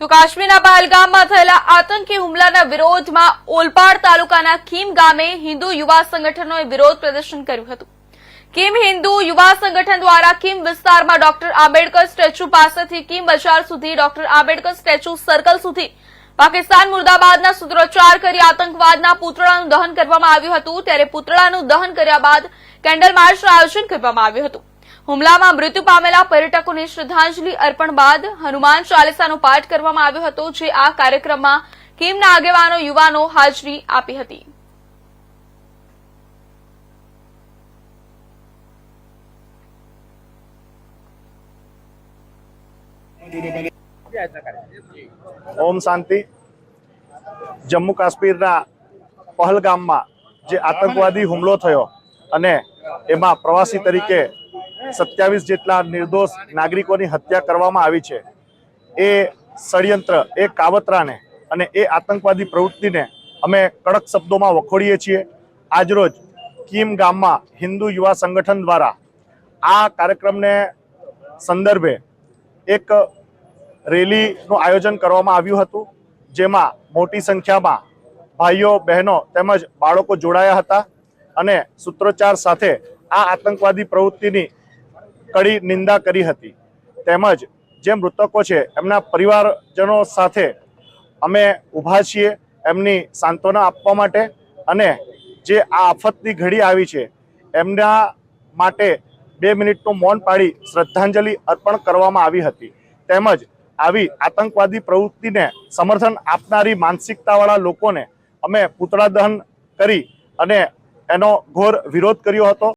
તો કાશ્મીરના પહેલગામમાં થયેલા આતંકી હુમલાના વિરોધમાં ઓલપાડ તાલુકાના ખીમ ગામે હિન્દુ યુવા સંગઠનોએ વિરોધ પ્રદર્શન કર્યું હતું. કિમ હિન્દુ યુવા સંગઠન દ્વારા કિમ વિસ્તારમાં ડોક્ટર આંબેડકર સ્ટેચ્યુ પાસેથી કિમ બજાર સુધી ડોક્ટર આંબેડકર સ્ટેચ્યુ સર્કલ સુધી પાકિસ્તાન મુર્દાબાદના સૂત્રોચ્ચાર કરી આતંકવાદના પૂતળાનું દહન કરવામાં આવ્યું હતું. ત્યારે પૂતળાનું દહન કર્યા બાદ કેન્ડલ માર્ચનું આયોજન કરવામાં આવ્યું હતું. હુમલામાં મૃત્યુ પામેલા પર્યટકોને શ્રદ્ધાંજલિ અર્પણ બાદ હનુમાન ચાલીસાનો પાઠ કરવામાં આવ્યો હતો, જે આ કાર્યક્રમમાં કિમના આગેવાનો યુવાનો હાજરી આપી હતી. ઓમ શાંતિ. જમ્મુ કાશ્મીરના પહલગામમાં જે આતંકવાદી હુમલો થયો અને એમાં પ્રવાસી તરીકે સત્યાવીસ જેટલા નિર્દોષ નાગરિકોની હત્યા કરવામાં આવી છે. એ ષડયંત્ર, એ કાવતરાને અને એ આતંકવાદી પ્રવૃત્તિને અમે કડક શબ્દોમાં વખોડીએ છીએ. આજરોજ કીમ ગામમાં હિન્દુ યુવા સંગઠન દ્વારા આ કાર્યક્રમને સંદર્ભે એક રેલીનું આયોજન કરવામાં આવ્યું હતું, જેમાં મોટી સંખ્યામાં ભાઈઓ, બહેનો તેમજ બાળકો જોડાયા હતા અને સૂત્રોચ્ચાર સાથે આ આતંકવાદી પ્રવૃત્તિની કડી નિંદા કરી હતી. તેમજ જે મૃતકો છે, એમના પરિવારજનો સાથે અમે ઊભા છીએ એમની સાંત્વના આપવા માટે અને જે આ આફતની ઘડી આવી છે, એમના માટે બે મિનિટનું મૌન પાડી શ્રદ્ધાંજલિ અર્પણ કરવામાં આવી હતી. તેમજ આવી આતંકવાદી પ્રવૃત્તિને સમર્થન આપનારી માનસિકતાવાળા લોકોને અમે પૂતળા દહન કરી અને એનો ઘોર વિરોધ કર્યો હતો.